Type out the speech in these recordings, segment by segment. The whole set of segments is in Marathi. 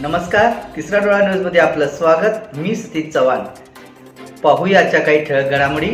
नमस्कार तिसरा डोळा न्यूजमध्ये आपलं स्वागत. मी स्थित चव्हाण. पाहूयाच्या काही ठळक घडामोडी.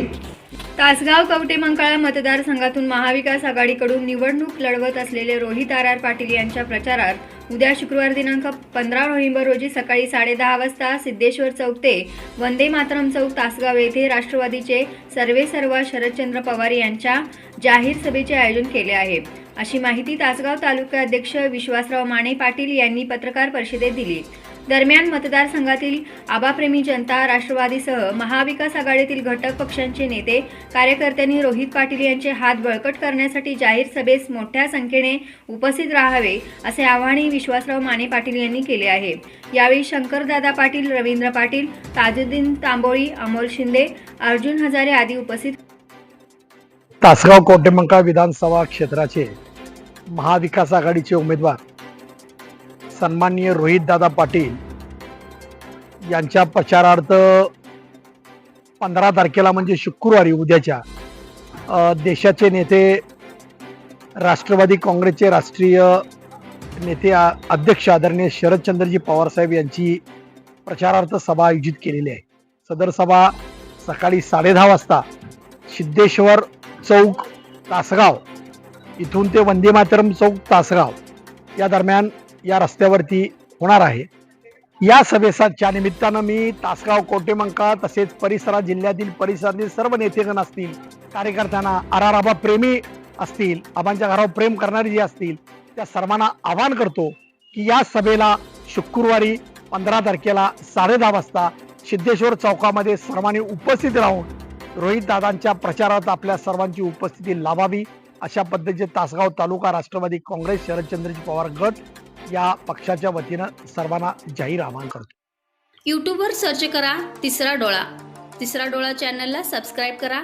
तासगाव कवटे मंकाळा मतदारसंघातून महाविकास आघाडीकडून निवडणूक लढवत असलेले रोहित आर आर पाटील यांच्या प्रचारात उद्या शुक्रवार दिनांक पंधरा नोव्हेंबर रोजी सकाळी साडेदहा वाजता सिद्धेश्वर चौक ते वंदे मातरम चौक तासगाव येथे राष्ट्रवादीचे सर्वे सर्वा शरदचंद्र पवार यांच्या जाहीर सभेचे आयोजन केले आहे. अशी माहिती तासगाव तालुका अध्यक्ष विश्वासराव माने पाटील यांनी पत्रकार परिषदेत दिली. दरम्यान मतदारसंघातील आबाप्रेमी जनता राष्ट्रवादीसह महाविकास आघाडीतील घटक पक्षांचे नेते कार्यकर्त्यांनी रोहित पाटील यांचे हात बळकट करण्यासाठी जाहीर सभेस मोठ्या संख्येने उपस्थित राहावे असे आवाहनही विश्वासराव माने पाटील यांनी केले आहे. यावेळी शंकरदादा पाटील रवींद्र पाटील ताजुद्दीन तांबोळी अमोल शिंदे अर्जुन हजारे आदी उपस्थित तासगाव कोटेमंका विधानसभा क्षेत्राचे महाविकास आघाडीचे उमेदवार सन्माननीय रोहितदादा पाटील यांच्या प्रचारार्थ पंधरा तारखेला म्हणजे शुक्रवारी उद्याच्या देशाचे नेते राष्ट्रवादी काँग्रेसचे राष्ट्रीय नेते अध्यक्ष आदरणीय शरदचंद्रजी पवारसाहेब यांची प्रचारार्थ सभा आयोजित केलेली आहे. सदर सभा सकाळी साडेदहा वाजता सिद्धेश्वर चौक तासगाव इथून ते वंदे मातरम चौक तासगाव या दरम्यान या रस्त्यावरती होणार आहे. या सभेसाच्या निमित्तानं मी तासगाव कोटेमंका तसेच परिसरात जिल्ह्यातील परिसरातील सर्व नेतेगण असतील कार्यकर्त्यांना आराराबा प्रेमी असतील आबांच्या घरावर प्रेम करणारे जे असतील त्या सर्वांना आवाहन करतो की या सभेला शुक्रवारी पंधरा तारखेला साडेदहा वाजता सिद्धेश्वर चौकामध्ये सर्वांनी उपस्थित राहून रोहित दादांच्या प्रचारात आपल्या सर्वांची उपस्थिती लावावी अशा पद्धतीचे तासगाव तालुका राष्ट्रवादी काँग्रेस शरदचंद्रजी पवार गट या पक्षाच्या वतीनं सर्वांना जाहीर आवाहन करतो. यूट्यूबवर सर्च करा तिसरा डोळा. तिसरा डोळा चॅनलला सबस्क्राईब करा.